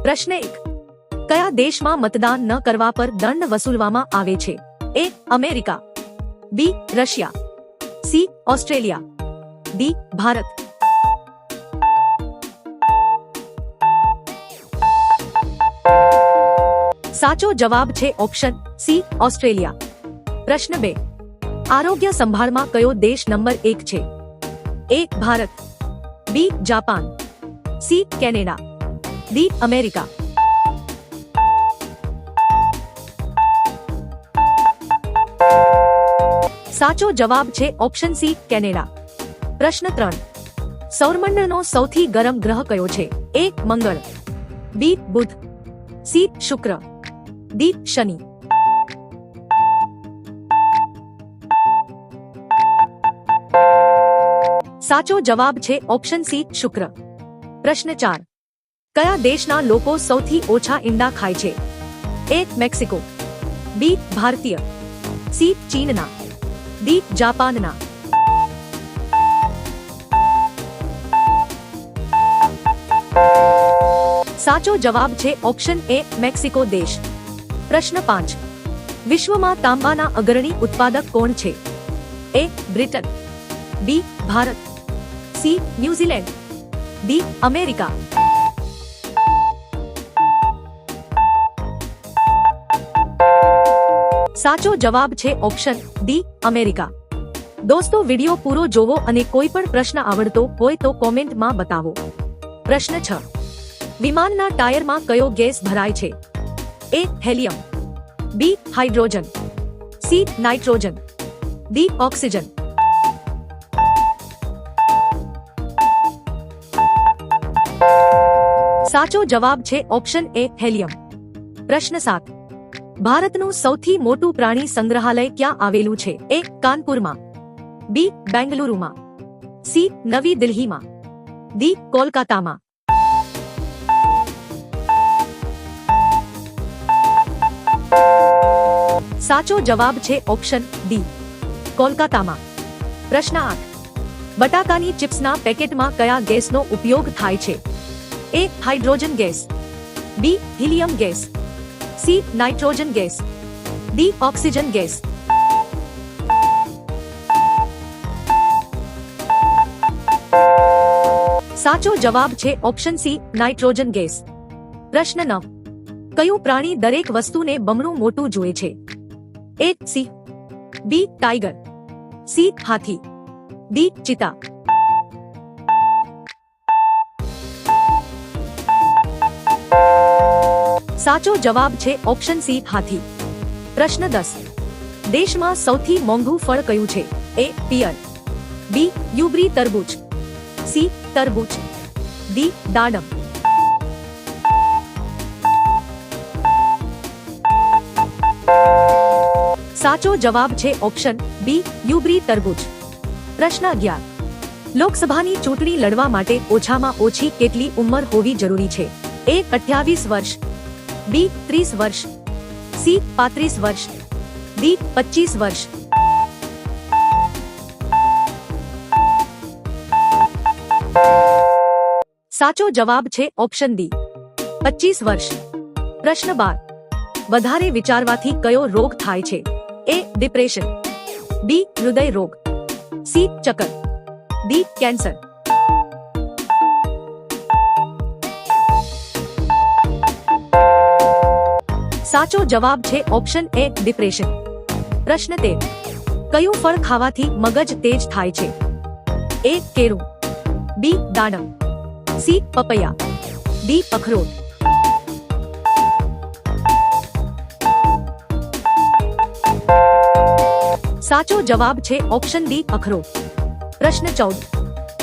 પ્રશ્ન એક કયા દેશમાં મતદાન ન કરવા પર દંડ વસૂલવામાં આવે છે A America B Russia C Australia D Bharat સાચો જવાબ છે ઓપ્શન સી ઓસ્ટ્રેલિયા પ્રશ્ન બે આરોગ્ય સંભાળમાં કયો દેશ નંબર એક છે A Bharat B Japan C Canada D America સાચો જવાબ છે ઓપ્શન સી કેનેડા પ્રશ્ન ત્રણ સૌરમંડળનો સૌથી ગરમ ગ્રહ કયો છે એ મંગળ બી બુધ સી શુક્ર ડી શનિ સાચો જવાબ છે ઓપ્શન સી શુક્ર પ્રશ્ન ચાર કયા દેશના લોકો સૌથી ઓછા ઈંડા ખાય છે? એ, મેક્સિકો. બી, ભારતીય. સી, ચીનના. ડી, જાપાનના. સાચો જવાબ છે ઓપ્શન એ, મેક્સિકો દેશ. પ્રશ્ન પાંચ. વિશ્વમાં તાંબાના અગ્રણી ઉત્પાદક કોણ છે? A, Britain. B, Bharat. C, New Zealand. D, America. સાચો જવાબ છે ઓપ્શન ડી, અમેરિકા. દોસ્તો, વિડિયો પૂરો જોવો અને કોઈ પણ પ્રશ્ન આવડતો હોય તો કોમેન્ટમાં બતાવો. પ્રશ્ન છ. વિમાનના ટાયરમાં કયો ગેસ ભરાય છે? A, helium. B, hydrogen. C, nitrogen. D, oxygen. સાચો જવાબ છે ઓપ્શન એ, હેલિયમ. પ્રશ્ન સાત. ભારતનું સૌથી મોટું પ્રાણી સંગ્રહાલય ક્યાં આવેલું છે? એ, કાનપુરમાં. બી, બેંગલુરુમાં. સી, નવી દિલ્હીમાં. ડી, કોલકાતામાં. સાચો જવાબ છે ઓપ્શન ડી, કોલકાતામાં. પ્રશ્ન આઠ. બટાકાની ચિપ્સના પેકેટમાં કયા ગેસનો ઉપયોગ થાય છે? A, hydrogen gas. B, helium gas. C nitrogen gas D oxygen gas સાચો જવાબ છે ઓપ્શન સી નાઇટ્રોજન ગેસ પ્રશ્ન નવ કયું પ્રાણી દરેક વસ્તુને બમણું મોટું જુએ છે? A C B tiger C હાથી. ડી ચિતા. સાચો જવાબ છે ઓપ્શન સી હાથી. પ્રશ્ન દસ. દેશમાં સૌથી મોંઘું ફળ કયું છે? એ, પિયર. બી યુબ્રી તરબૂચ. સી, તરબૂચ. ડી, દાડમ. સાચો જવાબ છે ઓપ્શન બી યુબ્રી તરબૂચ. પ્રશ્ન અગિયાર. લોકસભાની ચૂંટણી લડવા માટે ઓછામાં ઓછી કેટલી ઉંમર હોવી જરૂરી છે? એ, અઠ્યાવીસ વર્ષ બી ત્રીસ વર્ષ સી પાંત્રીસ વર્ષ ડી પચીસ વર્ષ સાચો જવાબ છે ઓપ્શન ડી પચીસ વર્ષ પ્રશ્ન બાર વધારે વિચારવાથી કયો રોગ થાય છે એ ડિપ્રેશન બી હૃદય રોગ સી ચક્કર ડી કેન્સર સાચો જવાબ છે ઓપ્શન એ ડિપ્રેશન. પ્રશ્ન તેર. કયું ફળ ખાવાથી મગજ તેજ થાય છે? એ કેરું બી દાડમ. સી પપૈયા. ડી અખરોટ. સાચો જવાબ છે ઓપ્શન ડી અખરોટ. પ્રશ્ન ચૌદ.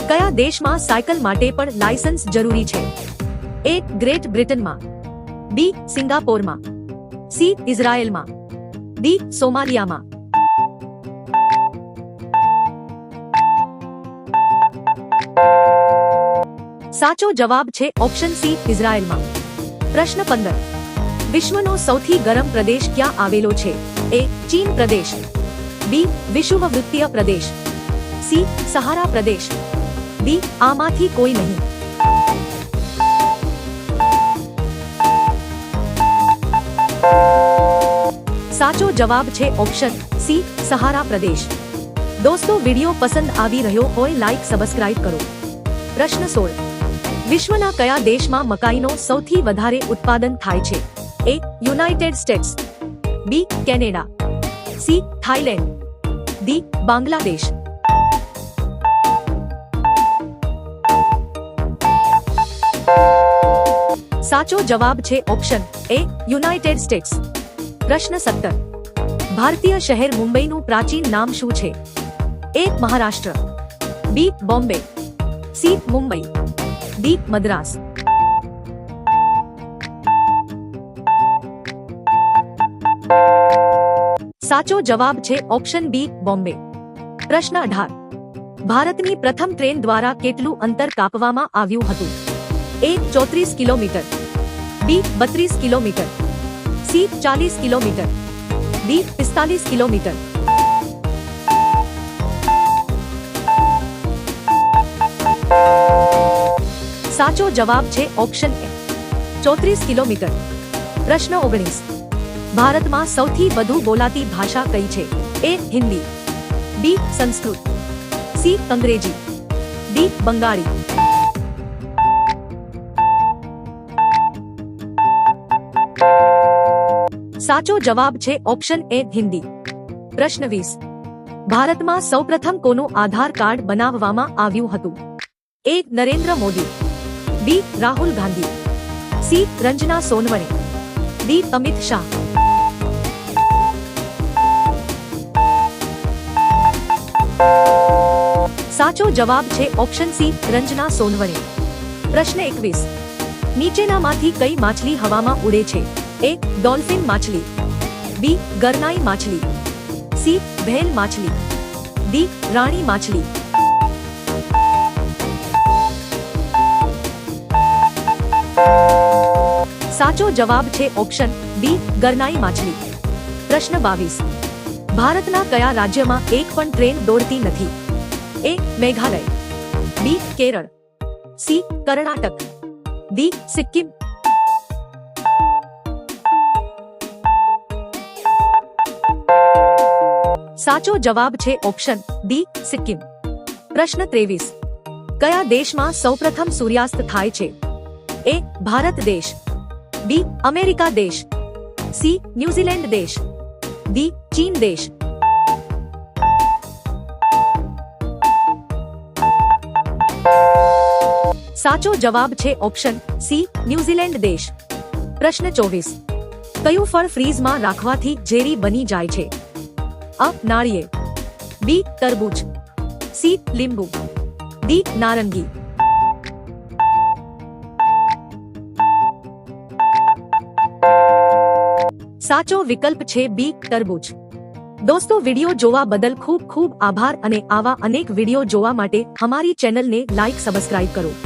કયા દેશમાં સાયકલ માટે પણ લાયસન્સ જરૂરી છે? એ ગ્રેટ બ્રિટનમાં. બી સિંગાપોરમાં. સી ઇઝરાયેલમાં ડી સોમાલિયામાં સાચો જવાબ છે ઓપ્શન સી ઇઝરાયેલમાં પ્રશ્ન પંદર વિશ્વનો સૌથી ગરમ પ્રદેશ ક્યાં આવેલો છે એ ચીન પ્રદેશ બી વિષુવવૃત્તીય પ્રદેશ સી સહારા પ્રદેશ ડી આમાંથી કોઈ નહીં સાચો જવાબ છે ઓપ્શન સી સહારા પ્રદેશ દોસ્તો વિડિયો પસંદ આવી રહ્યો હોય લાઈક સબસ્ક્રાઇબ કરો પ્રશ્ન સોળ વિશ્વના કયા દેશમાં મકાઈનો સૌથી વધારે ઉત્પાદન થાય છે A United States B Canada C Thailand D Bangladesh સાચો જવાબ છે ઓપ્શન એ યુનાઇટેડ સ્ટેટ્સ પ્રશ્ન સત્તર. ભારતીય શહેર મુંબઈનું પ્રાચીન નામ શું છે? A, Maharashtra. B, Bombay. C, Mumbai. D, Madras. સાચો જવાબ છે ઓપ્શન બી, બોમ્બે. પ્રશ્ન અઢાર. ભારતની પ્રથમ ટ્રેન દ્વારા કેટલું અંતર કાપવામાં આવ્યું હતું? એ, ચોત્રીસ કિલોમીટર. બી, બત્રીસ કિલોમીટર. સી ચાલીસ કિલોમીટર. ડી પિસ્તાલીસ કિલોમીટર. સાચો જવાબ છે ઓપ્શન એ. ચોત્રીસ કિલોમીટર. પ્રશ્ન ઓગણીસ. ભારતમાં સૌથી વધુ બોલાતી ભાષા કઈ છે? A Hindi. B Sanskrit. C Angrezi. D Bangali. સાચો જવાબ છે ઓપ્શન એ હિન્દી. પ્રશ્ન વીસ. ભારતમાં સૌપ્રથમ કોનું આધાર કાર્ડ બનાવવામાં આવ્યું હતું? A Narendra Modi. B Rahul Gandhi. C Ranjana Sonawane. D Amit Shah. સાચો જવાબ છે ઓપ્શન સી રંજના સોનવણે. પ્રશ્ન એકવીસ. નીચેનામાંથી કઈ માછલી હવામાં ઉડે છે? એ ડોલ્ફિન માછલી બી ગરનાઈ માછલી સી ભેલ માછલી ડી રાણી માછલી સાચો જવાબ છે ઓપ્શન બી ગરનાઈ માછલી પ્રશ્ન બાવીસ ભારતના કયા રાજ્યમાં એક પણ ટ્રેન દોડતી નથી A Meghalaya B Kerala C Karnataka D Sikkim સાચો જવાબ છે ઓપ્શન ડી સિક્કિમ પ્રશ્ન ત્રેવીસ કયા દેશમાં સૌપ્રથમ સૂર્યાસ્ત થાય છે એ ભારત દેશ બી અમેરિકા દેશ સી ન્યુઝીલેન્ડ દેશ ડી ચીન દેશ સાચો જવાબ છે ઓપ્શન સી ન્યુઝીલેન્ડ દેશ પ્રશ્ન ચોવીસ કયું ફળ ફ્રીઝમાં રાખવાથી ઝેરી બની જાય છે અ નાળિયેર બી તરબૂચ સી લીંબુ ડી નારંગી સાચો વિકલ્પ છે બી તરબૂચ દોસ્તો વિડિયો જોવા બદલ ખૂબ ખૂબ આભાર અને આવા અનેક વિડિયો જોવા માટે અમારી ચેનલને લાઈક સબસ્ક્રાઇબ કરો